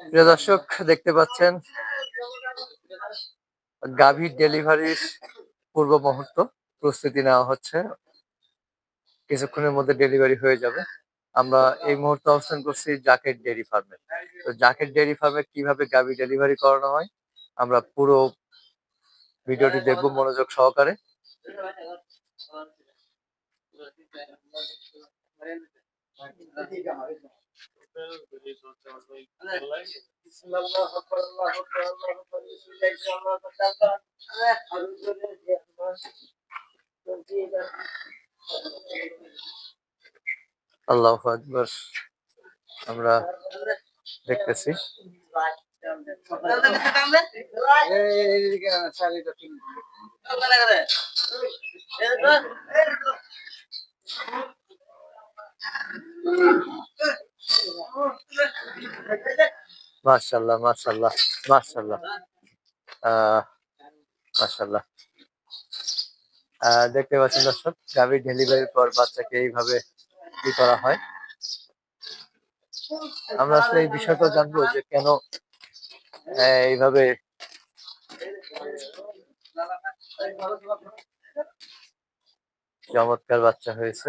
প্রিয় দর্শক, দেখতে পাচ্ছেন গাভীর ডেলিভারির পূর্ব মুহূর্ত। প্রস্তুতি নেওয়া হচ্ছে। কিছুক্ষণের মধ্যে ডেলিভারি হয়ে যাবে। আমরা এই মুহূর্তে অবস্থান করছি জাকেট ডেয়ারি ফার্মে। তো জাকেট ডেয়ারি ফার্মে কীভাবে গাভী ডেলিভারি করানো হয়, আমরা পুরো ভিডিওটি দেখব মনোযোগ সহকারে। আল্লাহ আকবর আমরা দেখতেছি। মার্শাল্লাহ মার্শাল্লাহ আহ মার্শাল্লাহ আহ, দেখতে পাচ্ছেন দর্শক, গাভীর ডেলিভারির পর বাচ্চাকে এইভাবে কি করা হয়? আমরা আসলে এই বিষয়টা জানব যে কেন এইভাবে চমৎকার বাচ্চা হয়েছে।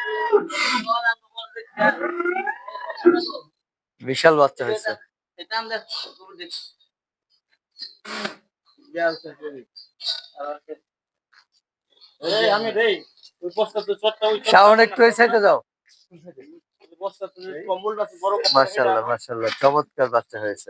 বিশাল বাচ্চা হয়েছে। মার্শাল্লাহ চমৎকার বাচ্চা হয়েছে।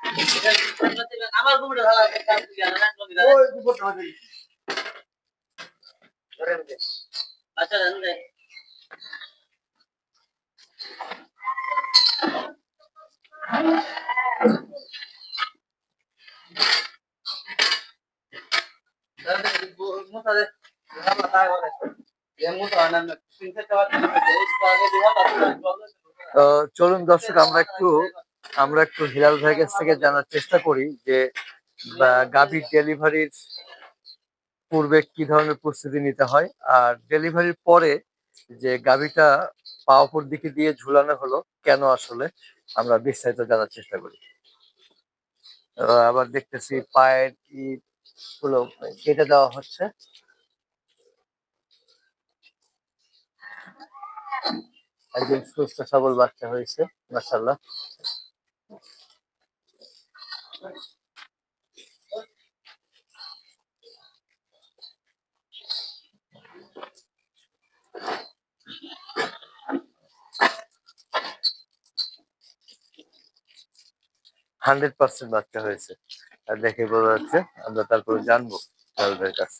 আমার ঘুমটা ভালো আচ্ছা রে তো চলুন দর্শক আমরা একটু আমরা একটু হিলাল ভাইয়ের কাছ থেকে জানার চেষ্টা করি যে গাভীর ডেলিভারির পূর্বে কি ধরনের প্রস্তুতি নিতে হয়? আর ডেলিভারির পরে যে গাভীটা পা অপর দিকে দিয়ে ঝুলানো হলো, কেন আসলে? আমরা বিস্তারিত জানার চেষ্টা করি। আবার দেখতেছি পায়ের ই গুলো কেটে দেওয়া হচ্ছে। একদম সুস্থ সবল বাচ্চা হয়েছে মাসাল্লাহ হান্ড্রেড পার্সেন্ট বাচ্চা হয়েছে। আর দেখে বোঝা যাচ্ছে আমরা তারপরে জানব কাছ কাছ